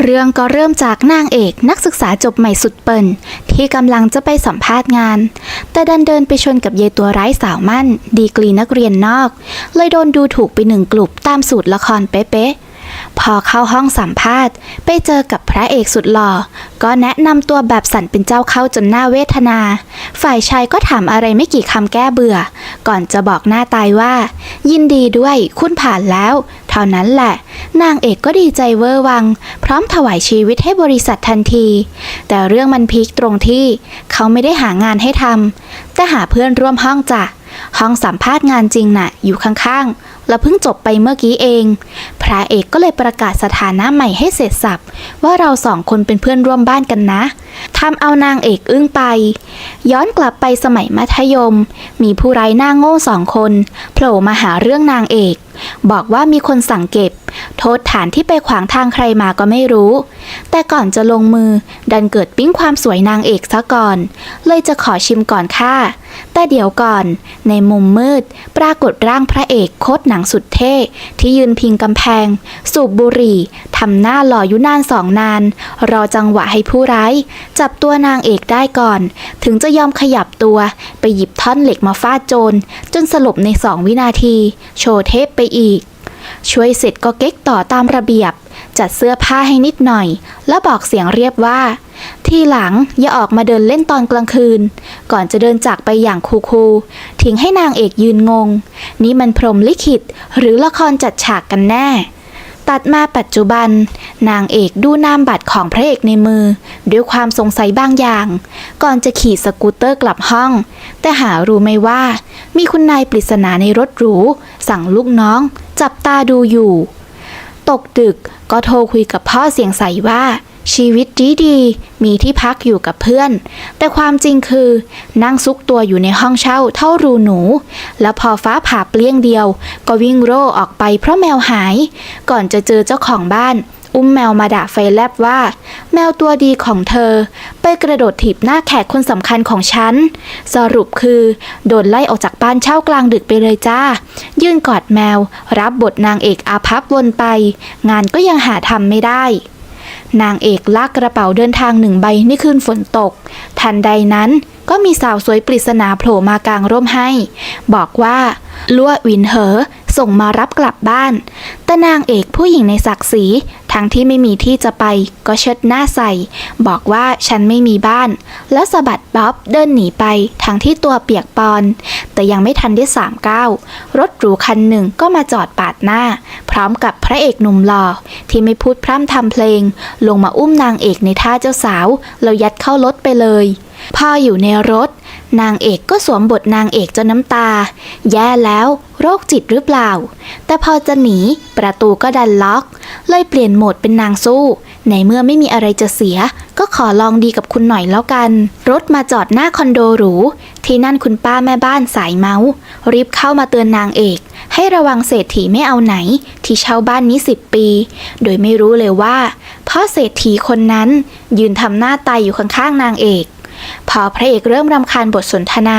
เรื่องก็เริ่มจากนางเอกนักศึกษาจบใหม่สุดเปิ่นที่กำลังจะไปสัมภาษณ์งาน แต่ดันเดินไปชนกับเยายตัวร้ายสาวมั่น ดีกรีนักเรียนนอก เลยโดนดูถูกไปหนึ่งกลุ่มตามสูตรละครเป๊ะ พอเข้าห้องสัมภาษณ์ ไปเจอกับพระเอกสุดหล่อ ก็แนะนำตัวแบบสั่นเป็นเจ้าเข้าจนหน้าเวทนา ฝ่ายชายก็ถามอะไรไม่กี่คำแก้เบื่อ ก่อนจะบอกหน้าตายว่า ยินดีด้วยคุณผ่านแล้ว เท่านั้นแหละ นางเอกก็ดีใจเวอร์วัง พร้อมถวายชีวิตให้บริษัททันที แต่เรื่องมันพีคตรงที่เขาไม่ได้หางานให้ทำแต่หาเพื่อนร่วมห้องจ้ะห้องสัมภาษณ์งานจริงน่ะอยู่ข้างๆ และเพิ่งจบไปเมื่อกี้เอง พระเอกก็เลยประกาศสถานะใหม่ให้เสร็จสับว่าเราสองคนเป็นเพื่อนร่วมบ้านกันนะทำเอานางเอกอึ้งไป ย้อนกลับไปสมัยมัธยม มีผู้ไร้หน้าโง่สองคนโผล่มาหาเรื่องนางเอก บอกว่ามีคนสั่งเก็บ โทษฐานที่ไปขวางทางใครมาก็ไม่รู้ แต่ก่อนจะลงมือดันเกิดปิ้งความสวยนางเอกซะก่อน เลยจะขอชิมก่อนค่ะ แต่เดี๋ยวก่อน ในมุมมืด ปรากฏร่างพระเอกโคตรหนังสุดเท่ ที่ยืนพิงกำแพง สูบบุหรี่ทำหน้าหล่อยู่นานสองนาน รอจังหวะให้ผู้ร้าย จับตัวนางเอกได้ก่อน ถึงจะยอมขยับตัวไปหยิบท่อนเหล็กมาฟาดโจรจนสลบในสองวินาที โชว์เทปไปอีก ช่วยเสร็จก็เก๊กต่อตามระเบียบ จัดเสื้อผ้าให้นิดหน่อย แล้วบอกเสียงเรียบว่า ทีหลังอย่าออกมาเดินเล่นตอนกลางคืน ก่อนจะเดินจากไปอย่างคูคูทิ้งให้นางเอกยืนงง นี่มันพรมลิขิตหรือละครจัดฉากกันแน่ ตัดมาปัจจุบัน นางเอกดูนามบัตรของพระเอกในมือ ด้วยความสงสัยบางอย่าง ก่อนจะขี่สกูตเตอร์กลับห้อง แต่หารู้ไม่ว่า มีคุณนายปริศนาในรถหรู สั่งลูกน้อง จับตาดูอยู่ ตกดึกก็โทรคุยกับพ่อเสียงใสว่า ชีวิตดีดีๆ มีที่พักอยู่กับเพื่อน แต่ความจริงคือ นั่งซุกตัวอยู่ในห้องเช่าเท่ารูหนู แล้วพอฟ้าผ่าเปลี่ยงเดียว ก็วิ่งโร่ออกไปเพราะแมวหาย ก่อนจะเจอเจ้าของบ้าน อุ้มแมวมาด่าไฟแลบว่า แมวตัวดีของเธอ ไปกระโดดถีบหน้าแขกคนสำคัญของฉัน สรุปคือ โดนไล่ออกจากบ้านเช่ากลางดึกไปเลยจ้า ยื่นกอดแมว รับบทนางเอกอาภัพวนไป งานก็ยังหาทำไม่ได้ นางเอกลากกระเป๋าเดินทางหนึ่งใบในคืนฝนตก ทันใดนั้นก็มีสาวสวยปริศนาโผล่มากลางร่มให้ บอกว่า ลั่ววินเหอ ส่งมารับกลับบ้าน แต่นางเอกผู้หญิงในศักดิ์ศรีทั้งที่ไม่มีที่จะไปก็เชิดหน้าใส่ บอกว่าฉันไม่มีบ้าน แล้วสะบัดบ๊อบเดินหนีไปทั้งที่ตัวเปียกปอน แต่ยังไม่ทันได้สามก้าวรถหรูคันหนึ่งก็มาจอดปาดหน้า พร้อมกับพระเอกหนุ่มหล่อที่ไม่พูดพร่ำทำเพลง ลงมาอุ้มนางเอกในท่าเจ้าสาวแล้วยัดเข้ารถไปเลยพออยู่ในรถ นางเอกก็สวมบทนางเอกจนน้ำตา แย่แล้วโรคจิตหรือเปล่า แต่พอจะหนีประตูก็ดันล็อก เลยเปลี่ยนโหมดเป็นนางสู้ ในเมื่อไม่มีอะไรจะเสีย ก็ขอลองดีกับคุณหน่อยแล้วกัน รถมาจอดหน้าคอนโดหรู ที่นั่นคุณป้าแม่บ้านสายเมาส์รีบเข้ามาเตือนนางเอกให้ระวังเศรษฐีไม่เอาไหน ที่เช่าบ้านนี้สิบปี โดยไม่รู้เลยว่าพ่อเศรษฐีคนนั้นยืนทำหน้าตายอยู่ข้างๆนางเอก พอพระเอกเริ่มรำคาญบทสนทนา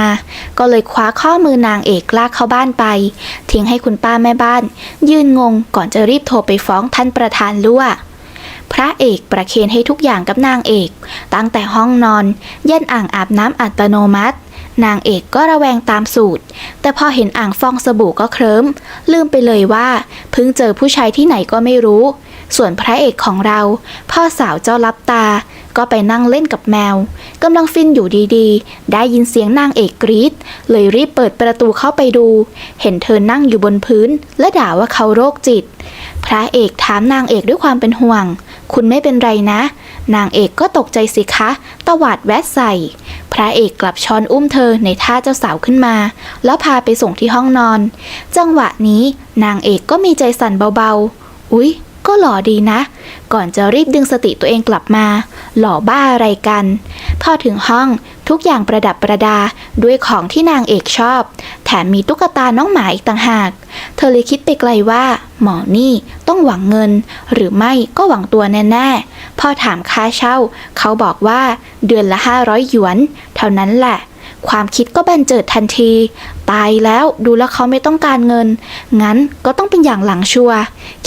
ก็เลยคว้าข้อมือนางเอกลากเข้าบ้านไป ทิ้งให้คุณป้าแม่บ้าน ยืนงงก่อนจะรีบโทรไปฟ้องท่านประธานลั่วพระเอกประเคนให้ทุกอย่างกับนางเอก ตั้งแต่ห้องนอน เยันอ่างอาบน้ำอัตโนมัติ นางเอกก็ระแวงตามสูตร แต่พอเห็นอ่างฟองสบู่ก็เคลิ้ม ลืมไปเลยว่าเพิ่งเจอผู้ชายที่ไหนก็ไม่รู้ ส่วนพระเอกของเรา พ่อสาวเจ้าลับตา ก็ไปนั่งเล่นกับแมวกำลังฟินอยู่ดีๆ ได้ยินเสียงนางเอกกรีดเลยรีบเปิดประตูเข้าไปดู เห็นเธอนั่งอยู่บนพื้น และด่าว่าเขาโรคจิต พระเอกถามนางเอกด้วยความเป็นห่วง คุณไม่เป็นไรนะ นางเอกก็ตกใจสิคะตวาดแวะใส่ พระเอกกลับช้อนอุ้มเธอในท่าเจ้าสาวขึ้นมา แล้วพาไปส่งที่ห้องนอน จังหวะนี้นางเอกก็มีใจสั่นเบาๆ อุ๊ย ก็หล่อดีนะ ก่อนจะรีบดึงสติตัวเองกลับมา หล่อบ้าอะไรกัน พอถึงห้องทุกอย่างประดับประดาด้วยของที่นางเอกชอบ แถมมีตุ๊กตาน้องหมาอีกต่างหาก เธอเลยคิดไปไกลว่า หมอนี่ต้องหวังเงิน หรือไม่ก็หวังตัวแน่ๆ พอถามค่าเช่า เขาบอกว่าเดือนละ 500 หยวน เท่านั้นแหละ ความคิดก็บันเจิดทันที ตายแล้วดูแล้วเขาไม่ต้องการเงิน งั้นก็ต้องเป็นอย่างหลังชัว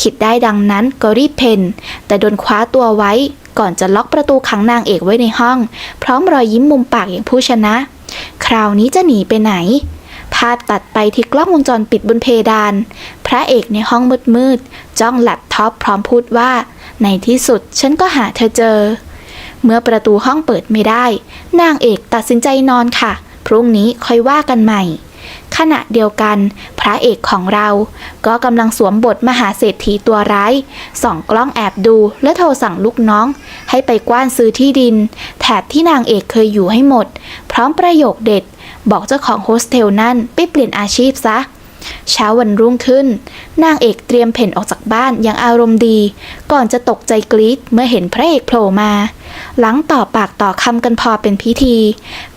คิดได้ดังนั้นก็รีบเพนแต่โดนคว้าตัวไว้ ก่อนจะล็อกประตูขังนางเอกไว้ในห้อง พร้อมรอยยิ้มมุมปากอย่างผู้ชนะ คราวนี้จะหนีไปไหน ภาพตัดไปที่กล้องวงจรปิดบนเพดาน พระเอกในห้องมืดๆจ้องแล็ปท็อปพร้อมพูดว่า ในที่สุดฉันก็หาเธอเจอ เมื่อประตูห้องเปิดไม่ได้ นางเอกตัดสินใจนอนค่ะ พรุ่งนี้ค่อยว่ากันใหม่ ขณะเดียวกัน พระเอกของเรา ก็กำลังสวมบทมหาเศรษฐีตัวร้ายส่องกล้องแอบดูและโทรสั่งลูกน้อง ให้ไปกว้านซื้อที่ดิน แถบที่นางเอกเคยอยู่ให้หมด พร้อมประโยคเด็ด บอกเจ้าของโฮสเทลนั่นไปเปลี่ยนอาชีพซะ เช้าวันรุ่งขึ้น นางเอกเตรียมเพ่นออกจากบ้านอย่างอารมณ์ดี ก่อนจะตกใจกรี๊ดเมื่อเห็นพระเอกโผล่มา หลังต่อปากต่อคำกันพอเป็นพิธี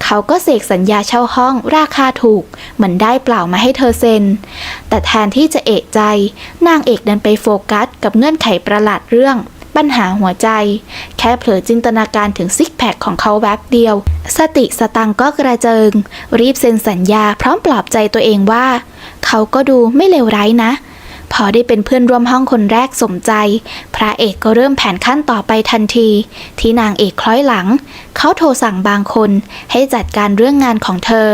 เขาก็เสกสัญญาเช่าห้องราคาถูก เหมือนได้เปล่ามาให้เธอเซ็น แต่แทนที่จะเอะใจ นางเอกดันไปโฟกัสกับเงื่อนไขประหลาดเรื่อง ปัญหาหัวใจ แค่เผลอจินตนาการถึงซิกแพคของเขาแวบเดียว สติสตังก็กระเจิง รีบเซ็นสัญญาพร้อมปลอบใจตัวเองว่า เขาก็ดูไม่เลวร้ายนะ พอได้เป็นเพื่อนร่วมห้องคนแรกสมใจ พระเอกก็เริ่มแผนขั้นต่อไปทันที ที่นางเอกคล้อยหลัง เขาโทรสั่งบางคนให้จัดการเรื่องงานของเธอ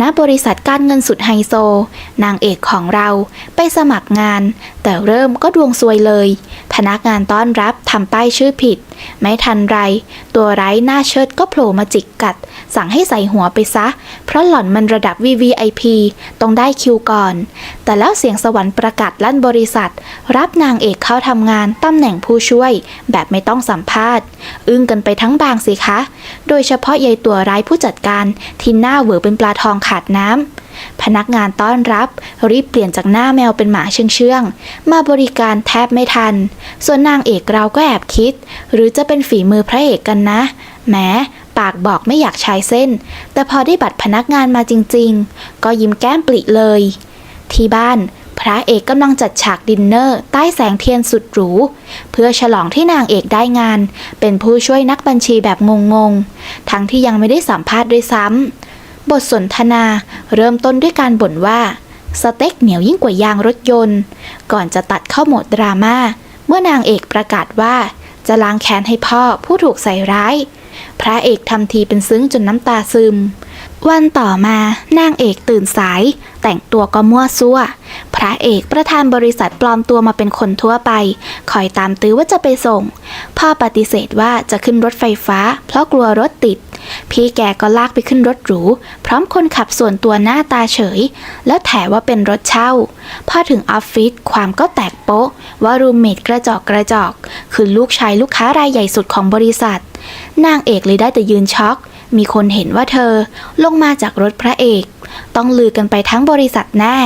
ณบริษัทการเงินสุดไฮโซ นางเอกของเราไปสมัครงาน แต่เริ่มก็ดวงซวยเลย พนักงานต้อนรับทำป้ายชื่อผิด ไม่ทันไร ตัวไร้หน้าเชิดก็โผล่มาจิกกัด สั่งให้ใส่หัวไปซะ เพราะหล่อนมันระดับ VVIP ต้องได้คิวก่อน แต่แล้วเสียงสวรรค์ประกาศลั่นบริษัท รับนางเอกเข้าทำงานตำแหน่งผู้ช่วย แบบไม่ต้องสัมภาษณ์ อึ้งกันไปทั้งบางสิคะ โดยเฉพาะยายตัวร้ายผู้จัดการที่หน้าเหวอเป็นปลาทองขาดน้ำพนักงานต้อนรับ รีบเปลี่ยนจากหน้าแมวเป็นหมาเชื่องๆ มาบริการแทบไม่ทัน ส่วนนางเอกเราก็แอบคิด หรือจะเป็นฝีมือพระเอกกันนะแหมปากบอกไม่อยากใช้เส้น แต่พอได้บัตรพนักงานมาจริงๆ ก็ยิ้มแก้มปริเลย ที่บ้านพระเอกกำลังจัดฉากดินเนอร์ใต้แสงเทียนสุดหรู เพื่อฉลองที่นางเอกได้งาน เป็นผู้ช่วยนักบัญชีแบบงงๆ ทั้งที่ยังไม่ได้สัมภาษณ์ด้วยซ้ำ บทสนทนาเริ่มต้นด้วยการบ่นว่า สเต็กเหนียวยิ่งกว่ายางรถยนต์ ก่อนจะตัดเข้าโหมดดราม่าเมื่อนางเอกประกาศว่าจะล้างแค้นให้พ่อผู้ถูกใส่ร้าย พระเอกทำทีเป็นซึ้งจนน้ำตาซึม วันต่อมานางเอกตื่นสาย แต่งตัวก็มั่วซั่ว พระเอกประธานบริษัทปลอมตัวมาเป็นคนทั่วไป คอยตามตื้อว่าจะไปส่ง พ่อปฏิเสธว่าจะขึ้นรถไฟฟ้า เพราะกลัวรถติด พี่แกก็ลากไปขึ้นรถหรู พร้อมคนขับส่วนตัวหน้าตาเฉย แล้วแถว่าเป็นรถเช่า พอถึงออฟฟิศความก็แตกโป๊ะ ว่ารูมเมทกระจอกกระจอก คือลูกชายลูกค้ารายใหญ่สุดของบริษัท นางเอกเลยได้แต่ยืนช็อกมีคนเห็นว่าเธอลงมาจากรถพระเอก ต้องลือกันไปทั้งบริษัทแน่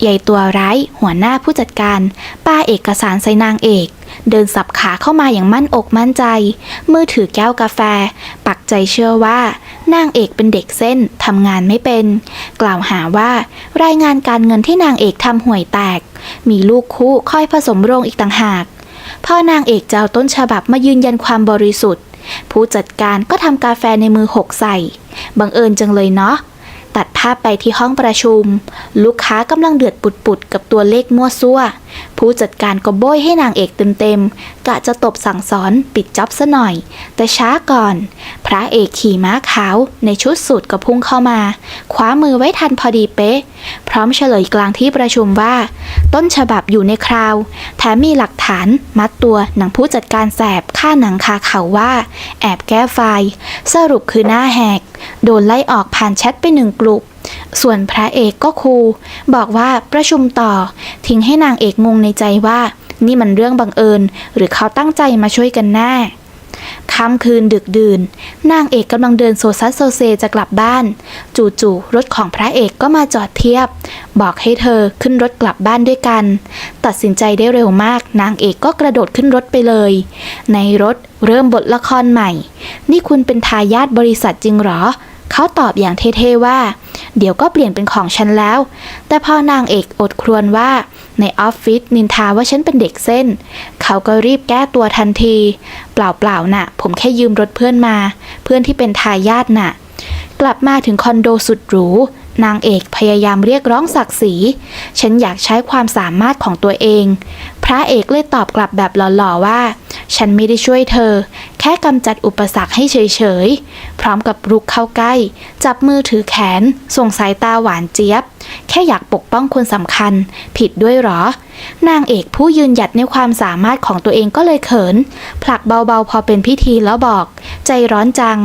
ใหญ่ตัวร้าย หัวหน้าผู้จัดการป้าเอกสารใส่นางเอก เดินสับขาเข้ามาอย่างมั่นอกมั่นใจ มือถือแก้วกาแฟ ปักใจเชื่อว่านางเอกเป็นเด็กเส้นทำงานไม่เป็น กล่าวหาว่ารายงานการเงินที่นางเอกทำห่วยแตก มีลูกคู่ค่อยผสมโรงอีกต่างหากพ่อนางเอกจะเอาต้นฉบับมายืนยันความบริสุทธิ์ ผู้จัดการก็ทำกาแฟในมือหกใส่ บังเอิญจังเลยเนาะ ตัดภาพไปที่ห้องประชุม ลูกค้ากำลังเดือดปุดๆกับตัวเลขมั่วซั่ว ผู้จัดการก็โบยให้นางเอกเต็มๆ กะจะตบสั่งสอนปิดจ็อบซะหน่อย แต่ช้าก่อน พระเอกขี่ม้าขาวในชุดสูทก็พุ่งเข้ามา คว้ามือไว้ทันพอดีเป๊ะ พร้อมเฉลยกลางที่ประชุมว่า ต้นฉบับอยู่ในคราว แถมมีหลักฐานมัดตัวหนังผู้จัดการแสบฆ่าหนังคาเขาว่า แอบแก้ไฟล์ สรุปคือหน้าแหก โดนไล่ออกผ่านแชทไปหนึ่งกลุ่ม ส่วนพระเอกก็คูบอกว่าประชุมต่อ ทิ้งให้นางเอกงงในใจว่า นี่มันเรื่องบังเอิญ หรือเขาตั้งใจมาช่วยกันแน่ค่ำคืนดึกดื่น นางเอกกำลังเดินโซซัสโซเซจะกลับบ้าน จู่ๆรถของพระเอกก็มาจอดเทียบ บอกให้เธอขึ้นรถกลับบ้านด้วยกัน ตัดสินใจได้เร็วมาก นางเอกก็กระโดดขึ้นรถไปเลย ในรถเริ่มบทละครใหม่ นี่คุณเป็นทายาทบริษัทจริงหรอ เขาตอบอย่างเท่ๆว่า เดี๋ยวก็เปลี่ยนเป็นของฉันแล้ว แต่พอนางเอกอดครวญว่า ในออฟฟิศนินทาว่าฉันเป็นเด็กเส้น เขาก็รีบแก้ตัวทันที เปล่าๆน่ะ ผมแค่ยืมรถเพื่อนมา เพื่อนที่เป็นทายาทน่ะ กลับมาถึงคอนโดสุดหรูนางเอกพยายามเรียกร้องศักดิ์ศรี ฉันอยากใช้ความสามารถของตัวเอง พระเอกเลยตอบกลับแบบหล่อๆว่า ฉันไม่ได้ช่วยเธอ แค่กำจัดอุปสรรคให้เฉยๆ พร้อมกับรุกเข้าใกล้ จับมือถือแขน ส่งสายตาหวานเจี๊ยบ แค่อยากปกป้องคนสำคัญ ผิดด้วยหรอ นางเอกผู้ยืนหยัดในความสามารถของตัวเองก็เลยเขิน ผลักเบาๆ พอเป็นพิธีแล้วบอก ใจร้อนจัง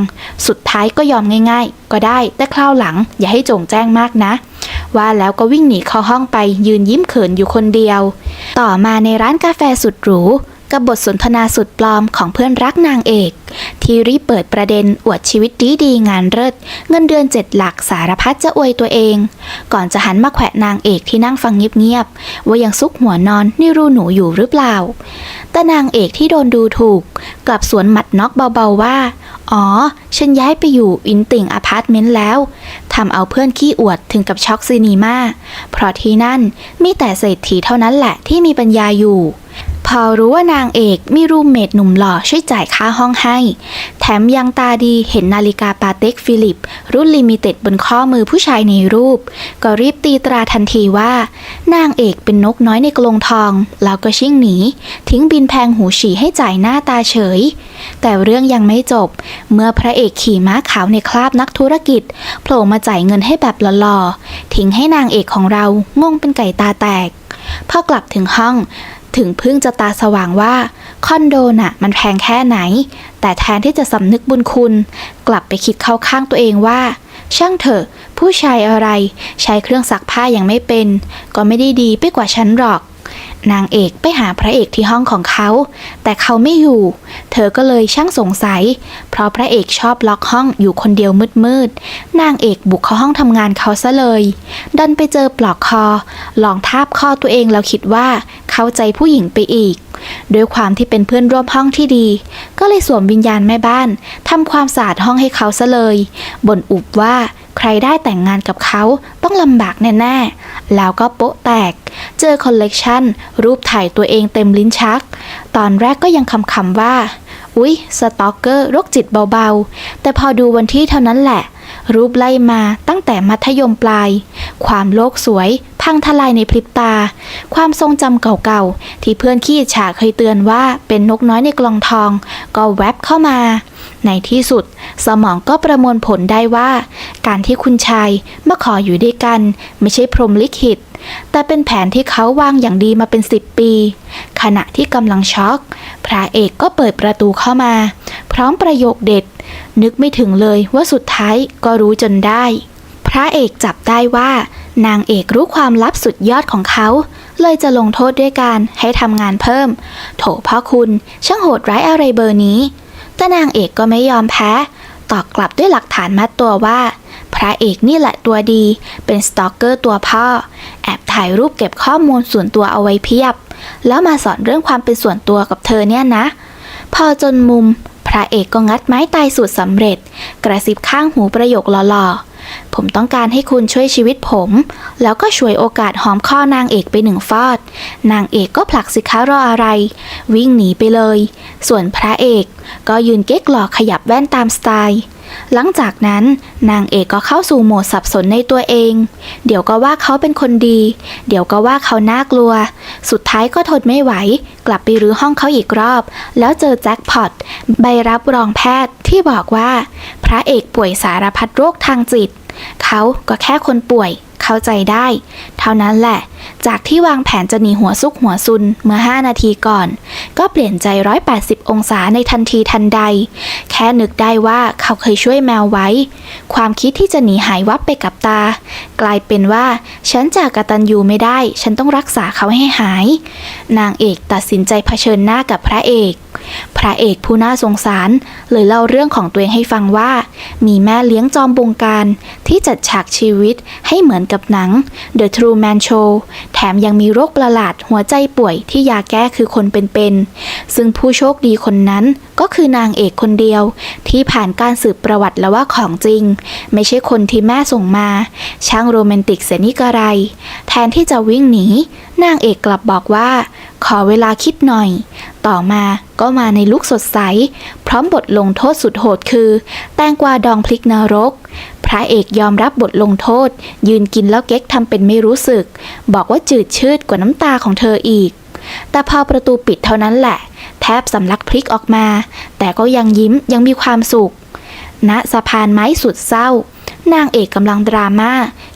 สุดท้ายก็ยอมง่ายๆ ก็ได้ แต่คราวหลัง อย่าให้จงแจ้งมากนะว่าแล้วก็วิ่งหนีเข้าห้องไปยืนยิ้มเขินอยู่คนเดียว ต่อมาในร้านกาแฟสุดหรู กับบทสนทนาสุดปลอมของเพื่อนรักนางเอก ที่รีบเปิดประเด็นอวดชีวิตดีดีงานเลิศเงินเดือนเจ็ดหลักสารพัดจะอวยตัวเอง ก่อนจะหันมาแขวะนางเอกที่นั่งฟังเงียบๆว่ายังซุกหัวนอนนี่รูหนูอยู่หรือเปล่า แต่นางเอกที่โดนดูถูก กลับสวนหมัดน็อกเบาๆว่า อ๋อ ฉันย้ายไปอยู่อินติ่งอพาร์ตเมนต์แล้วทำเอาเพื่อนขี้อวดถึงกับช็อกซีนีมาเพราะที่นั่นมีแต่เศรษฐีเท่านั้นแหละที่มีปัญญาอยู่ พอรู้ว่านางเอกมีรูมเมทหนุ่มหล่อช่วยจ่ายค่าห้องให้ แถมยังตาดีเห็นนาฬิกาปาเต็กฟิลิป รุ่นลิมิเต็ดบนข้อมือผู้ชายในรูป ก็รีบตีตราทันทีว่า นางเอกเป็นนกน้อยในกรงทอง แล้วก็ชิ่งหนี ทิ้งบินแพงหูฉี่ให้จ่ายหน้าตาเฉย แต่เรื่องยังไม่จบ เมื่อพระเอกขี่ม้าขาวในคราบนักธุรกิจโผล่มาจ่ายเงินให้แบบหล่อๆทิ้งให้นางเอกของเรางงเป็นไก่ตาแตกพอกลับถึงห้อง ถึงเพิ่งจะตาสว่างว่า คอนโดน่ะมันแพงแค่ไหน แต่แทนที่จะสำนึกบุญคุณ กลับไปคิดเข้าข้างตัวเองว่า ช่างเถอะ ผู้ชายอะไร ใช้เครื่องซักผ้ายังไม่เป็น ก็ไม่ได้ดีไปกว่าฉันหรอก นางเอกไปหาพระเอกที่ห้องของเขา แต่เขาไม่อยู่ เธอก็เลยช่างสงสัย เพราะพระเอกชอบล็อกห้องอยู่คนเดียวมืดๆ นางเอกบุกเข้าห้องทำงานเขาซะเลย ดันไปเจอปลอกคอ ลองทาบคอตัวเองแล้วคิดว่าเข้าใจผู้หญิงไปอีก ด้วยความที่เป็นเพื่อนร่วมห้องที่ดี ก็เลยสวมวิญญาณแม่บ้านทำความสะอาดห้องให้เขาซะเลยบ่นอุบว่า ใครได้แต่งงานกับเขาต้องลำบากแน่ๆ แล้วก็โป๊ะแตก เจอคอลเลกชันรูปถ่ายตัวเองเต็มลิ้นชัก ตอนแรกก็ยังคำๆว่า อุ๊ย สตอกเกอร์โรคจิตเบาๆ แต่พอดูวันที่เท่านั้นแหละ รูปไล่มาตั้งแต่มัธยมปลาย ความโลกสวย พังทลายในพริบตา ความทรงจำเก่าๆ ที่เพื่อนขี้ฉาเคยเตือนว่าเป็นนกน้อยในกล่องทอง ก็แวบเข้ามา ในที่สุด สมองก็ประมวลผลได้ว่า การที่คุณชายมาขออยู่ด้วยกัน ไม่ใช่พรหมลิขิต แต่เป็นแผนที่เขาวางอย่างดีมาเป็นสิบปี ขณะที่กำลังช็อก พระเอกก็เปิดประตูเข้ามา พร้อมประโยคเด็ด นึกไม่ถึงเลยว่าสุดท้ายก็รู้จนได้ พระเอกจับได้ว่า นางเอกรู้ความลับสุดยอดของเขาเลยจะลงโทษด้วยการให้ทำงานเพิ่ม โถพ่อคุณ ช่างโหดร้ายอะไรเบอร์นี้ แต่นางเอกก็ไม่ยอมแพ้ ตอบกลับด้วยหลักฐานมัดตัวว่า พระเอกนี่แหละตัวดี เป็นสตอกเกอร์ตัวพ่อ แอบถ่ายรูปเก็บข้อมูลส่วนตัวเอาไว้เพียบ แล้วมาสอนเรื่องความเป็นส่วนตัวกับเธอเนี่ยนะ พอจนมุม พระเอกก็งัดไม้ตายสูตรสำเร็จ กระซิบข้างหูประโยคหล่อๆ ผมต้องการให้คุณช่วยชีวิตผม แล้วก็ช่วยโอกาสหอมข้อนางเอกไปหนึ่งฟอด นางเอกก็ผลักสิคะรออะไร วิ่งหนีไปเลย ส่วนพระเอกก็ยืนเก๊กหลอกขยับแว่นตามสไตล์ หลังจากนั้นนางเอกก็เข้าสู่โหมดสับสนในตัวเอง เดี๋ยวก็ว่าเขาเป็นคนดี เดี๋ยวก็ว่าเขาน่ากลัว สุดท้ายก็ทนไม่ไหว กลับไปรื้อห้องเขาอีกรอบ แล้วเจอแจ็คพอตใบรับรองแพทย์ที่บอกว่า พระเอกป่วยสารพัดโรคทางจิต เขาก็แค่คนป่วย เข้าใจได้ เท่านั้นแหละ จากที่วางแผนจะหนีหัวซุกหัวซุนเมื่อ 5 นาทีก่อน ก็เปลี่ยนใจ 180 องศาในทันทีทันใด แค่นึกได้ว่าเขาเคยช่วยแมวไว้ ความคิดที่จะหนีหายวับไปกับตา กลายเป็นว่า ฉันจากกตัญญูไม่ได้ ฉันต้องรักษาเขาให้หาย นางเอกตัดสินใจเผชิญหน้ากับพระเอก พระเอกผู้น่าสงสารเลยเล่าเรื่องของตัวเองให้ฟังว่า มีแม่เลี้ยงจอมบงการที่จัดฉากชีวิตให้เหมือนกับหนัง The True Man Show แถมยังมีโรคประหลาดหัวใจป่วยที่ยาแก้คือคนเป็นๆซึ่งผู้โชคดีคนนั้นก็คือนางเอกคนเดียว ที่ผ่านการสืบประวัติแล้วว่าของจริง ไม่ใช่คนที่แม่ส่งมา ช่างโรแมนติกเสียนี่กระไร แทนที่จะวิ่งหนี นางเอกกลับบอกว่า ขอเวลาคิดหน่อย ต่อมาก็มาในลุคสดใส พร้อมบทลงโทษสุดโหดคือ แตงกวาดองพลิกนรก พระเอกยอมรับบทลงโทษ ยืนกินแล้วเก๊กทำเป็นไม่รู้สึก บอกว่าจืดชืดกว่าน้ำตาของเธออีก แต่พอประตูปิดเท่านั้นแหละ แทบสำลักพริกออกมา แต่ก็ยังยิ้มยังมีความสุขณสะพานไม้สุดเศร้า นางเอกกำลังดราม่า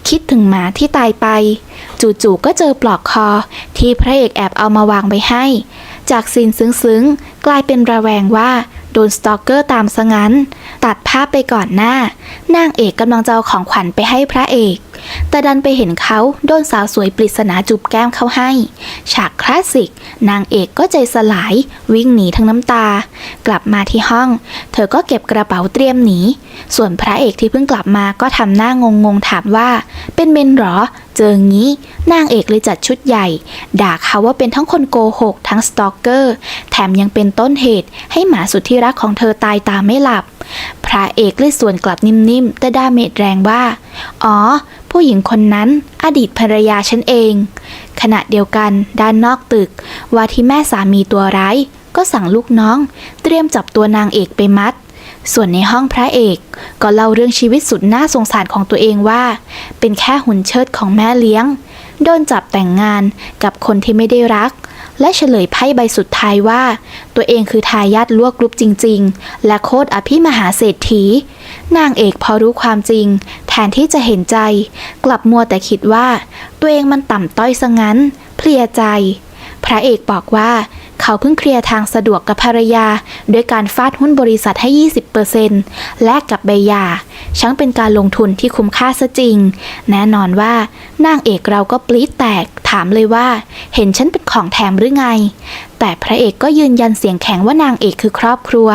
คิดถึงหมาที่ตายไป จู่ๆก็เจอปลอกคอที่พระเอกแอบเอามาวางไว้ให้ จากซีนซึ้งๆ กลายเป็นระแวงว่าโดนสตอกเกอร์ตามซะงั้น ตัดภาพไปก่อนหน้า นางเอกกำลังจะเอาของขวัญไปให้พระเอก แต่ดันไปเห็นเขาโดนสาวสวยปริศนาจูบแก้มเขาให้ ฉากคลาสสิก นางเอกก็ใจสลาย วิ่งหนีทั้งน้ำตา กลับมาที่ห้อง เธอก็เก็บกระเป๋าเตรียมหนี ส่วนพระเอกที่เพิ่งกลับมาก็ทำหน้างงงๆถามว่า เป็นเมนหรอ เจองี้ นางเอกเลยจัดชุดใหญ่ ด่าเขาว่าเป็นทั้งคนโกหก ทั้งสตอกเกอร์ แถมยังเป็นต้นเหตุ ให้หมาสุดที่รักของเธอตายตาไม่หลับ พระเอกเลยส่วนกลับนิ่มๆแต่ด่าเมจแรงว่า อ๋อผู้หญิงคนนั้นอดีตภรรยาฉันเอง ขณะเดียวกันด้านนอกตึก ว่าที่แม่สามีตัวร้าย ก็สั่งลูกน้อง เตรียมจับตัวนางเอกไปมัด ส่วนในห้องพระเอกก็เล่าเรื่องชีวิตสุดน่าสงสารของตัวเองว่า เป็นแค่หุ่นเชิดของแม่เลี้ยง โดนจับแต่งงานกับคนที่ไม่ได้รัก และเฉลยไพ่ใบสุดท้ายว่า ตัวเองคือทายาทลวกกรุ๊ปจริง ๆ และโคตรอภิมหาเศรษฐี นางเอกพอรู้ความจริง แทนที่จะเห็นใจ กลับมัวแต่คิดว่า ตัวเองมันต่ำต้อยซะงั้น เพลียใจ พระเอกบอกว่าเขาเพิ่งเคลียร์ทางสะดวกกับภรรยา ด้วยการฟาดหุ้นบริษัทให้ 20%แลกกับใบหย่าช่างเป็นการลงทุนที่คุ้มค่าซะจริง แน่นอนว่านางเอกเราก็ปลี๊ดแตกถามเลยว่า เห็นฉันเป็นของแถมหรือไง แต่พระเอกก็ยืนยันเสียงแข็งว่านางเอกคือครอบครัว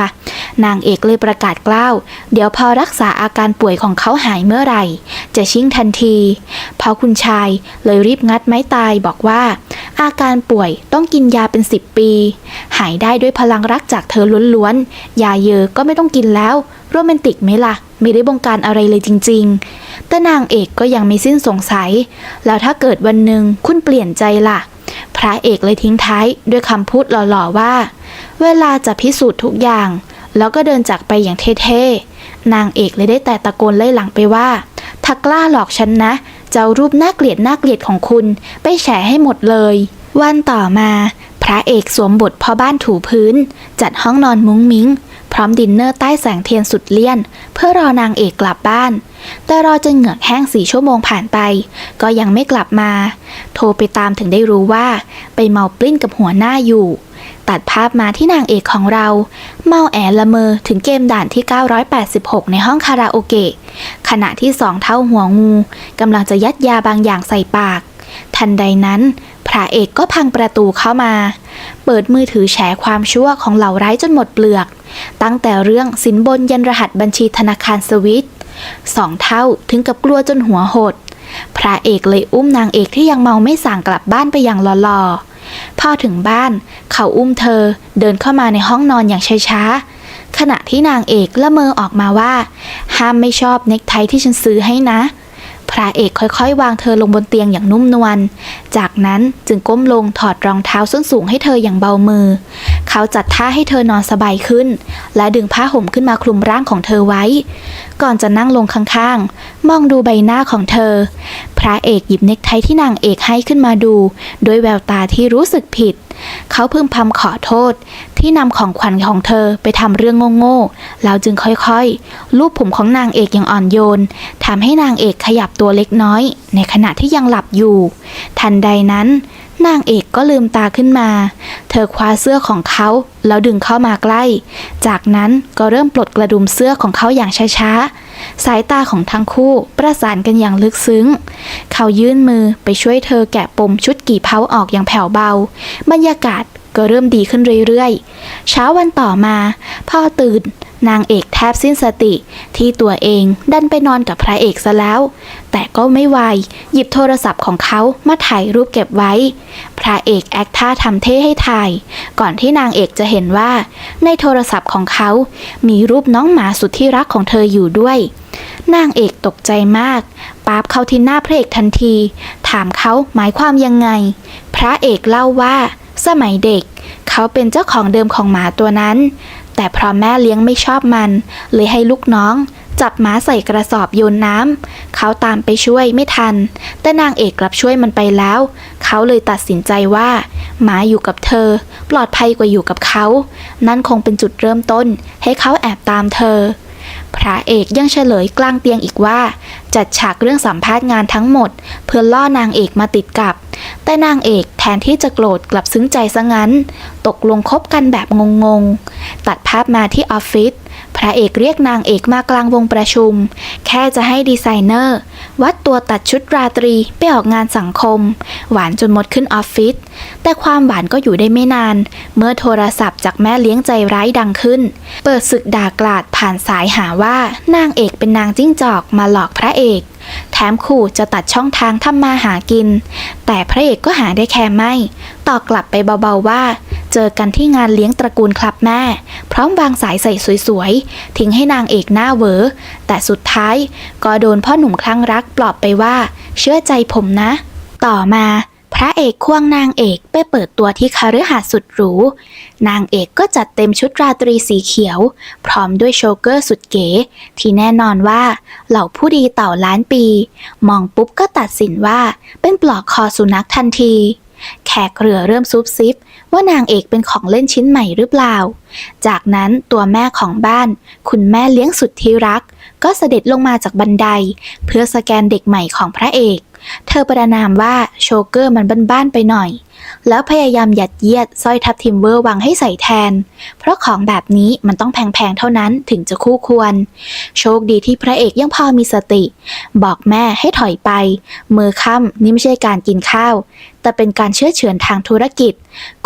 นางเอกเลยประกาศกล้าว เดี๋ยวพอรักษาอาการป่วยของเขาหายเมื่อไหร่ จะชิ่งทันทีพราะคุณชายเลยรีบงัดไม้ตายบอกว่า อาการป่วยต้องกินยาเป็น10ปี หายได้ด้วยพลังรักจากเธอล้วนๆ ยาเยอะก็ไม่ต้องกินแล้วโรแมนติกไหมล่ะ ไม่ได้บงการอะไรเลยจริง ๆ แต่นางเอกก็ยังไม่สิ้นสงสัย แล้วถ้าเกิดวันหนึ่งคุณเปลี่ยนใจล่ะ ระเอกเลยทิ้งท้ายด้วยคำพูดหล่อๆว่า เวลาจะพิสูจน์ทุกอย่าง แล้วก็เดินจากไปอย่างเท่ๆ นางเอกเลยได้แต่ตะโกนไล่หลังไปว่าถ้ากล้าหลอกฉันนะจะเอารูปน่าเกลียดน่าเกลียดของคุณไปแฉให้หมดเลย วันต่อมา พระเอกสวมบทพ่อบ้านถูพื้น จัดห้องนอนมุ้งมิ้ง พร้อมดินเนอร์ใต้แสงเทียนสุดเลี่ยน เพื่อรอนางเอกกลับบ้าน แต่รอจนเหงือกแห้งสี่ชั่วโมงผ่านไป ก็ยังไม่กลับมา โทรไปตามถึงได้รู้ว่า ไปเมาปลิ้นกับหัวหน้าอยู่ ตัดภาพมาที่นางเอกของเรา เมาแอละเมอถึงเกมด่านที่ 986 ในห้องคาราโอเกะขณะที่สองเท่าหัวงูกำลังจะยัดยาบางอย่างใส่ปาก ทันใดนั้น พระเอกก็พังประตูเข้ามา เปิดมือถือแฉความชั่วของเหล่าร้ายจนหมดเปลือก ตั้งแต่เรื่องสินบนยันรหัสบัญชีธนาคารสวิตสองเท่าถึงกับกลัวจนหัวหด พระเอกเลยอุ้มนางเอกที่ยังเมาไม่สั่งกลับบ้านไปอย่างหล่อๆพอถึงบ้าน เขาอุ้มเธอเดินเข้ามาในห้องนอนอย่างช้าๆขณะที่นางเอกละเมอออกมาว่า ห้ามไม่ชอบเน็กไทที่ฉันซื้อให้นะ พระเอกค่อยๆ วางเธอลงบนเตียงอย่างนุ่มนวล จากนั้นจึงก้มลงถอดรองเท้าส้นสูงให้เธออย่างเบามือ เขาจัดท่าให้เธอนอนสบายขึ้น และดึงผ้าห่มขึ้นมาคลุมร่างของเธอไว้ ก่อนจะนั่งลงข้างๆ มองดูใบหน้าของเธอ พระเอกหยิบเน็กไทที่นางเอกให้ขึ้นมาดู ด้วยแววตาที่รู้สึกผิด เขาพึมพำขอโทษที่นำของขวัญของเธอไปทำเรื่องโง่ๆ แล้วจึงค่อยๆ ลูบผมของนางเอกอย่างอ่อนโยนทำให้นางเอกขยับตัวเล็กน้อย ในขณะที่ยังหลับอยู่ ทันใดนั้น นางเอกก็ลืมตาขึ้นมา เธอคว้าเสื้อของเขาแล้วดึงเข้ามาใกล้ จากนั้นก็เริ่มปลดกระดุมเสื้อของเขาอย่างช้าๆ สายตาของทั้งคู่ประสานกันอย่างลึกซึ้ง เขายื่นมือไปช่วยเธอแกะปมชุดกี่เผาออกอย่างแผ่วเบา บรรยากาศก็เริ่มดีขึ้นเรื่อยๆ เช้าวันต่อมา พ่อตื่น นางเอกแทบสิ้นสติ ที่ตัวเองดันไปนอนกับพระเอกซะแล้ว แต่ก็ไม่ไวหยิบโทรศัพท์ของเขามาถ่ายรูปเก็บไว้ พระเอกแอคท่าทำเท่ให้ถ่าย ก่อนที่นางเอกจะเห็นว่า ในโทรศัพท์ของเขา มีรูปน้องหมาสุดที่รักของเธออยู่ด้วย นางเอกตกใจมากปาบเข้าที่หน้าพระเอกทันที ถามเขาหมายความยังไง พระเอกเล่าว่า สมัยเด็ก เขาเป็นเจ้าของเดิมของหมาตัวนั้น แต่เพราะแม่เลี้ยงไม่ชอบมัน เลยให้ลูกน้องจับจับหมาใส่กระสอบโยนน้ำเขาตามไปช่วยไม่ทัน แต่นางเอกกลับช่วยมันไปแล้ว เขาเลยตัดสินใจว่า หมาอยู่กับเธอ ปลอดภัยกว่าอยู่กับเขา นั่นคงเป็นจุดเริ่มต้น ให้เขาแอบตามเธอ พระเอกยังเฉลยกลางเตียงอีกว่า จัดฉากเรื่องสัมภาษณ์งานทั้งหมด เพื่อล่อนางเอกมาติดกับ แต่นางเอกแทนที่จะโกรธกลับซึ้งใจซะงั้น ตกลงคบกันแบบงงๆ ตัดภาพมาที่ออฟฟิศ พระเอกเรียกนางเอกมากลางวงประชุม แค่จะให้ดีไซเนอร์ วัดตัวตัดชุดราตรีไปออกงานสังคม หวานจนหมดขึ้นออฟฟิศแต่ความหวานก็อยู่ได้ไม่นาน เมื่อโทรศัพท์จากแม่เลี้ยงใจร้ายดังขึ้น เปิดศึกด่ากลาดผ่านสายหาว่านางเอกเป็นนางจิ้งจอกมาหลอกพระเอกแถมขู่จะตัดช่องทางทำมาหากิน แต่พระเอกก็หาได้แค่ไม่ ตอบกลับไปเบาๆว่า เจอกันที่งานเลี้ยงตระกูลคลับแม่ พร้อมวางสายใส่สวยๆ ทิ้งให้นางเอกหน้าเวอแต่สุดท้ายก็โดนพ่อหนุ่มคลั่งรักปลอบไปว่า เชื่อใจผมนะ ต่อมาพระเอกควงนางเอกไปเปิดตัวที่คฤหาสน์สุดหรู นางเอกก็จัดเต็มชุดราตรีสีเขียว พร้อมด้วยโชเกอร์สุดเก๋ ที่แน่นอนว่าเหล่าผู้ดีเต่าล้านปี มองปุ๊บก็ตัดสินว่าเป็นปลอกคอสุนัขทันที แขกเรือเริ่มซุบซิบ ว่านางเอกเป็นของเล่นชิ้นใหม่หรือเปล่า จากนั้นตัวแม่ของบ้าน คุณแม่เลี้ยงสุดที่รัก ก็เสด็จลงมาจากบันได เพื่อสแกนเด็กใหม่ของพระเอก เธอประนามว่าโชเกอร์มันบ้านๆไปหน่อย แล้วพยายามหยัดเยียดสร้อยทับทิมเวอร์วังให้ใส่แทน เพราะของแบบนี้มันต้องแพงๆเท่านั้นถึงจะคู่ควร โชคดีที่พระเอกยังพอมีสติ บอกแม่ให้ถอยไป มือค่ำนี่ไม่ใช่การกินข้าว แต่เป็นการเชื่อเฉือนทางธุรกิจ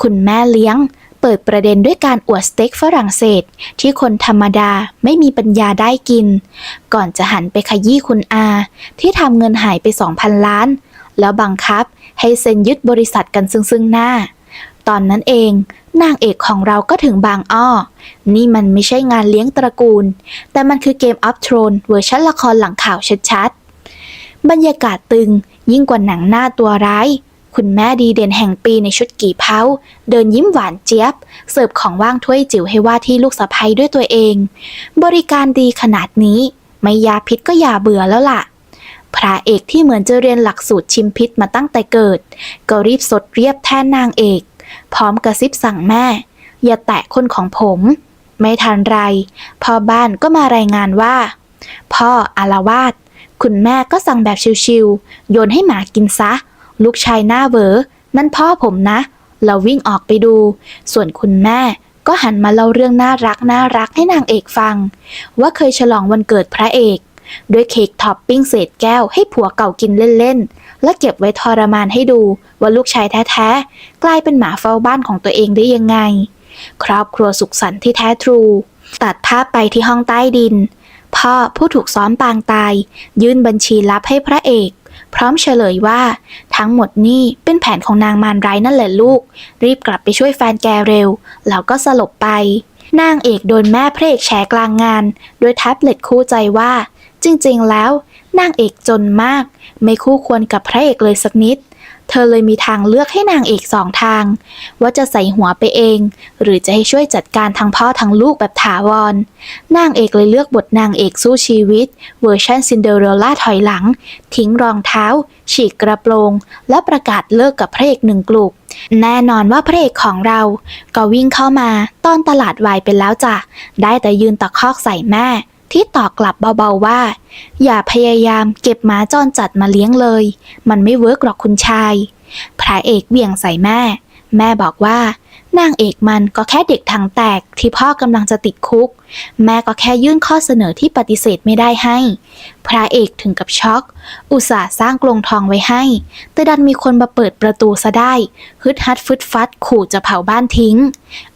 คุณแม่เลี้ยง เปิดประเด็นด้วยการอวดสเต็กฝรั่งเศส ที่คนธรรมดาไม่มีปัญญาได้กิน ก่อนจะหันไปขยี้คุณอา ที่ทำเงินหายไป 2,000 ล้าน แล้วบังคับให้เซ็นยึดบริษัทกันซึ่งซึ่งหน้า ตอนนั้นเองนางเอกของเราก็ถึงบางอ้อ นี่มันไม่ใช่งานเลี้ยงตระกูล แต่มันคือเกมออฟทรอนเวอร์ชันละครหลังข่าวชัดๆ บรรยากาศตึงยิ่งกว่าหนังหน้าตัวร้าย คุณแม่ดีเด่นแห่งปีในชุดกี่เผาเดินยิ้มหวานเจี๊ยบ เสิร์ฟของว่างถ้วยจิ๋วให้ว่าที่ลูกสะใภ้ด้วยตัวเอง บริการดีขนาดนี้ ไม่ยาพิษก็อย่าเบื่อแล้วล่ะ พระเอกที่เหมือนจะเรียนหลักสูตรชิมพิษมาตั้งแต่เกิด ก็รีบสดเรียบแทนนางเอก พร้อมกระซิบสั่งแม่ อย่าแตะคนของผม ไม่ทันไรพ่อบ้านก็มารายงานว่า พ่ออารวาสคุณแม่ก็สั่งแบบชิวๆโยนให้หมากินซะ ลูกชายหน้าเวอนั่นพ่อผมนะ เราวิ่งออกไปดู ส่วนคุณแม่ก็หันมาเล่าเรื่องน่ารักน่ารักให้นางเอกฟัง ว่าเคยฉลองวันเกิดพระเอกด้วยเค้กท็อปปิ้งเศษแก้วให้ผัวเก่ากินเล่นๆ และเก็บไว้ทรมานให้ดูว่าลูกชายแท้ๆ กลายเป็นหมาเฝ้าบ้านของตัวเองได้ยังไง ครอบครัวสุขสันต์ที่แท้ทรู ตัดภาพไปที่ห้องใต้ดิน พ่อผู้ถูกซ้อมปางตาย ยื่นบัญชีลับให้พระเอก พร้อมเฉลยว่าทั้งหมดนี่เป็นแผนของนางมารร้ายนั่นแหละลูก รีบกลับไปช่วยแฟนแกเร็ว แล้วก็สลบไป นางเอกโดนแม่พระเอกแฉกลางงานโดยแท็บเล็ตคู่ใจว่า จริงๆแล้ว นางเอกจนมาก ไม่คู่ควรกับพระเอกเลยสักนิด เธอเลยมีทางเลือกให้นางเอกสองทาง ว่าจะใส่หัวไปเอง หรือจะให้ช่วยจัดการทั้งพ่อทั้งลูกแบบถาวร นางเอกเลยเลือกบทนางเอกสู้ชีวิต เวอร์ชันซินเดอเรลล่าถอยหลัง ทิ้งรองเท้า ฉีกกระโปรง และประกาศเลิกกับพระเอกหนึ่งกลุ่มแน่นอนว่าพระเอกของเรา ก็วิ่งเข้ามาต้อนตลาดวายไปแล้วจ้ะ ได้แต่ยืนตะคอกใส่แม่ ที่ตอบกลับเบาๆว่า อย่าพยายามเก็บหมาจรจัดมาเลี้ยงเลย มันไม่เวิร์กหรอกคุณชาย พระเอกเบี่ยงใส่แม่ แม่บอกว่านางเอกมันก็แค่เด็กทางแตกที่พ่อกำลังจะติดคุก แม่ก็แค่ยื่นข้อเสนอที่ปฏิเสธไม่ได้ให้ พระเอกถึงกับช็อก อุตส่าห์สร้างกรงทองไว้ให้ แต่ดันมีคนมาเปิดประตูซะได้ ฮึดฮัดฟึดฟัดขู่จะเผาบ้านทิ้ง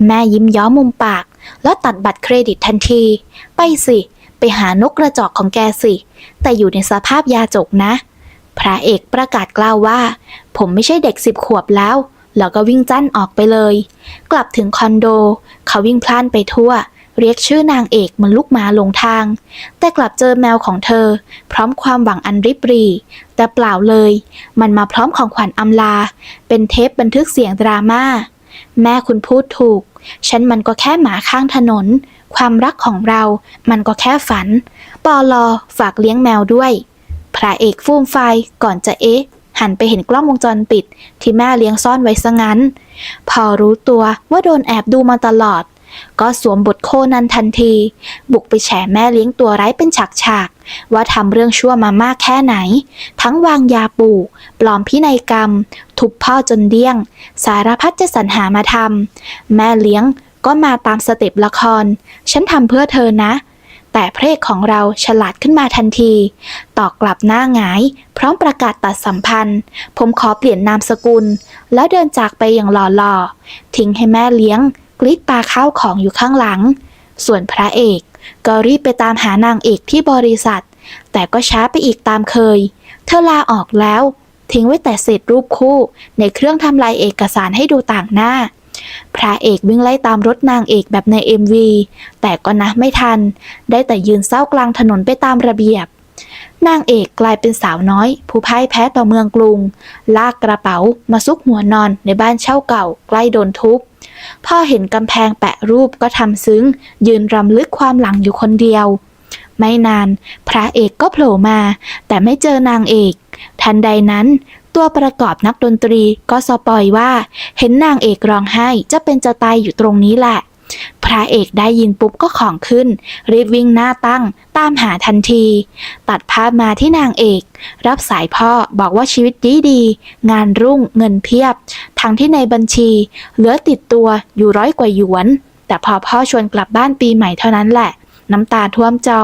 แม่ยิ้มย้อมมุมปาก แล้วตัดบัตรเครดิตทันที ไปสิ ไปหานกกระจอกของแกสิ แต่อยู่ในสภาพยาจกนะ พระเอกประกาศกล่าวว่า ผมไม่ใช่เด็กสิบขวบแล้ว แล้วก็วิ่งจั้นออกไปเลย กลับถึงคอนโด เขาวิ่งพล่านไปทั่ว เรียกชื่อนางเอกเหมันลูกหมาหลงทาง แต่กลับเจอแมวของเธอ พร้อมความหวังอันริบหรี แต่เปล่าเลย มันมาพร้อมของขวัญอำลา เป็นเทปบันทึกเสียงดราม่าแม่คุณพูดถูก ฉันมันก็แค่หมาข้างถนน ความรักของเรามันก็แค่ฝัน ปอลอฝากเลี้ยงแมวด้วย พระเอกฟูมไฟก่อนจะเอ๊ะ หันไปเห็นกล้องวงจรปิด ที่แม่เลี้ยงซ่อนไว้ซะงั้น พอรู้ตัวว่าโดนแอบดูมาตลอด ก็สวมบทโคนันทันที บุกไปแฉแม่เลี้ยงตัวไร้เป็นฉากๆว่าทำเรื่องชั่วมามากแค่ไหน ทั้งวางยาปู่ปลอมพินัยกรรม ทุบพ่อจนเดี้ยง สารพัดจะสรรหามาทำแม่เลี้ยง ก็มาตามสเต็ปละคร ฉันทำเพื่อเธอนะ แต่พระเอกของเราฉลาดขึ้นมาทันที ตอบกลับหน้าหงาย พร้อมประกาศตัดสัมพันธ์ ผมขอเปลี่ยนนามสกุล แล้วเดินจากไปอย่างหล่อๆ ทิ้งให้แม่เลี้ยง กรีดปลาข้าวของอยู่ข้างหลัง ส่วนพระเอกก็รีบไปตามหานางเอกที่บริษัท แต่ก็ช้าไปอีกตามเคย เธอลาออกแล้ว ทิ้งไว้แต่เศษรูปคู่ในเครื่องทำลายเอกสารให้ดูต่างหน้า พระเอกวิ่งไล่ตามรถนางเอกแบบใน MV แต่ก็นะไม่ทัน ได้แต่ยืนเศร้ากลางถนนไปตามระเบียบ นางเอกกลายเป็นสาวน้อย ผู้พ่ายแพ้ต่อเมืองกรุง ลากกระเป๋ามาซุกหัวนอนในบ้านเช่าเก่า ใกล้โดนทุบพ่อเห็นกำแพงแปะรูปก็ทำซึ้ง ยืนรำลึกความหลังอยู่คนเดียว ไม่นาน พระเอกก็โผล่มา แต่ไม่เจอนางเอก ทันใดนั้น ตัวประกอบนักดนตรีก็สปอยว่า เห็นนางเอกร้องไห้จะเป็นจะตายอยู่ตรงนี้แหละ พระเอกได้ยินปุ๊บก็ของขึ้น รีบวิ่งหน้าตั้ง ตามหาทันที ตัดภาพมาที่นางเอก รับสายพ่อบอกว่าชีวิตดีดี งานรุ่งเงินเพียบ ทั้งที่ในบัญชี เหลือติดตัวอยู่ร้อยกว่าหยวน แต่พอพ่อชวนกลับบ้านปีใหม่เท่านั้นแหละ น้ำตาท่วมจอ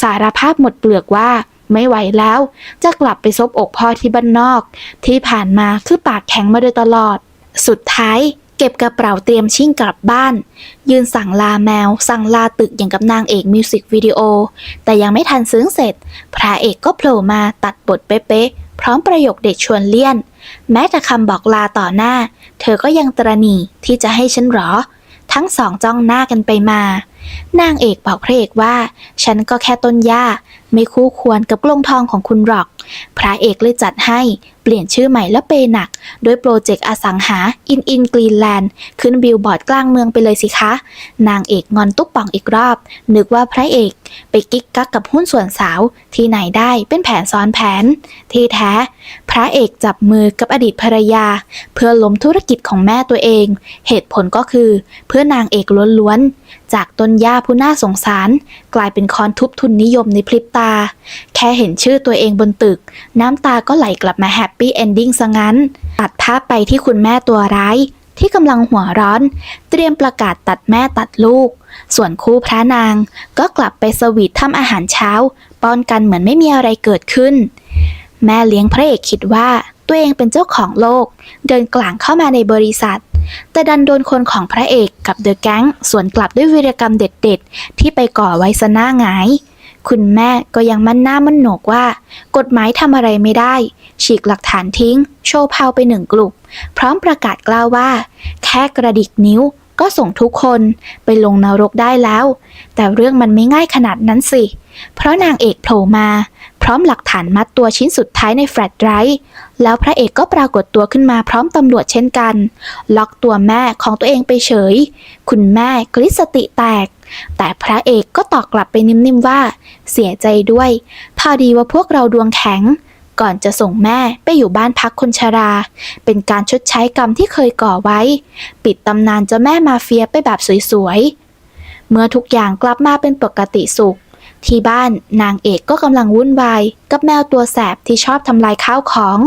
สารภาพหมดเปลือกว่า ไม่ไหวแล้ว จะกลับไปซบอกพ่อที่บ้านนอก ที่ผ่านมาคือปากแข็งมาโดยตลอด สุดท้ายเก็บกระเป๋าเตรียมชิ่งกลับบ้าน ยืนสั่งลาแมว สั่งลาตึกอย่างกับนางเอกมิวสิกวิดีโอ แต่ยังไม่ทันซึ้งเสร็จ พระเอกก็โผล่มาตัดบทเป๊ะๆพร้อมประโยคเด็ดชวนเลี่ยน แม้แต่คำบอกลาต่อหน้า เธอก็ยังตระหนี่ที่จะให้ฉันหรอ ทั้งสองจ้องหน้ากันไปมา นางเอกบอกพระเอกว่า ฉันก็แค่ต้นหญ้า ไม่คู่ควรกับกลงทองของคุณหรอก พระเอกเลยจัดให้ เปลี่ยนชื่อใหม่และเปย์หนักโดยโปรเจกต์อสังหาอินอินกรีนแลนด์ขึ้นบิลบอร์ดกลางเมืองไปเลยสิคะ นางเอกงอนตุ๊กป่องอีกรอบ นึกว่าพระเอก ไปกิ๊กกักกับหุ้นส่วนสาว ที่ไหนได้เป็นแผนซ้อนแผน ที่แท้ พระเอกจับมือกับอดีตภรรยา เพื่อล้มธุรกิจของแม่ตัวเอง เหตุผลก็คือ เพื่อนางเอกล้วนๆ จากต้นหญ้าผู้น่าสงสาร กลายเป็นคอนทุบทุนนิยมในพริบตา แค่เห็นชื่อตัวเองบนตึก น้ำตาก็ไหลกลับมาแฮปปี้เอนดิ้งซะงั้น ตัดภาพไปที่คุณแม่ตัวร้าย ที่กำลังหัวร้อน เตรียมประกาศตัดแม่ตัดลูก ส่วนคู่พระนาง ก็กลับไปสวีททำอาหารเช้าป้อนกันเหมือนไม่มีอะไรเกิดขึ้น แม่เลี้ยงพระเอกคิดว่าตัวเองเป็นเจ้าของโลก เดินกลางเข้ามาในบริษัท แต่ดันโดนคนของพระเอกกับเดอะแก๊งสวนกลับด้วยวีรกรรมเด็ดๆ ที่ไปก่อไว้ซะหน้าหงาย คุณแม่ก็ยังมั่นหน้ามั่นโหนกว่า กฎหมายทำอะไรไม่ได้ ฉีกหลักฐานทิ้ง โชว์พาวไปหนึ่งกลุ่ม พร้อมประกาศกล่าวว่า แค่กระดิกนิ้ว ก็ส่งทุกคนไปลงนรกได้แล้ว แต่เรื่องมันไม่ง่ายขนาดนั้นสิ เพราะนางเอกโผล่มา พร้อมหลักฐานมัดตัวชิ้นสุดท้ายในแฟลชไดรฟ์แล้วพระเอกก็ปรากฏตัวขึ้นมาพร้อมตำรวจเช่นกัน ล็อกตัวแม่ของตัวเองไปเฉย คุณแม่กลิสติแตก แต่พระเอกก็ตอบกลับไปนิ่มๆว่า เสียใจด้วย พอดีว่าพวกเราดวงแข็ง ก่อนจะส่งแม่ไปอยู่บ้านพักคนชรา เป็นการชดใช้กรรมที่เคยก่อไว้ ปิดตำนานเจ้าแม่มาเฟียไปแบบสวยๆ เมื่อทุกอย่างกลับมาเป็นปกติสุข ที่บ้านนางเอกก็กำลังวุ่นวาย กับแมวตัวแสบที่ชอบทำลายข้าวของ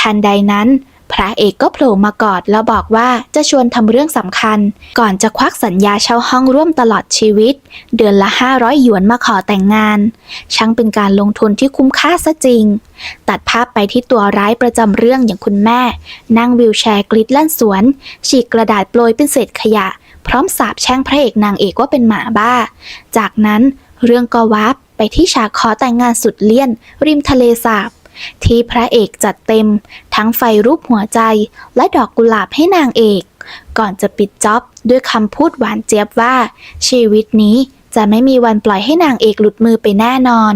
ทันใดนั้น พระเอกก็โผล่มากอดแล้วบอกว่าจะชวนทำเรื่องสำคัญ ก่อนจะควักสัญญาเช่าห้องร่วมตลอดชีวิต เดือนละ 500 หยวนมาขอแต่งงาน ช่างเป็นการลงทุนที่คุ้มค่าซะจริง ตัดภาพไปที่ตัวร้ายประจำเรื่องอย่างคุณแม่ นั่งวิวแชร์กริดลั่นสวน ฉีกกระดาษโปรยเป็นเศษขยะ พร้อมสาบแช่งพระเอกนางเอกว่าเป็นหมาบ้า จากนั้นเรื่องก็วับไปที่ฉากขอแต่งงานสุดเลี่ยน ริมทะเลสาบ ที่พระเอกจัดเต็มทั้งไฟรูปหัวใจและดอกกุหลาบให้นางเอก ก่อนจะปิดจ็อบด้วยคำพูดหวานเจี๊ยบว่า ชีวิตนี้จะไม่มีวันปล่อยให้นางเอกหลุดมือไปแน่นอน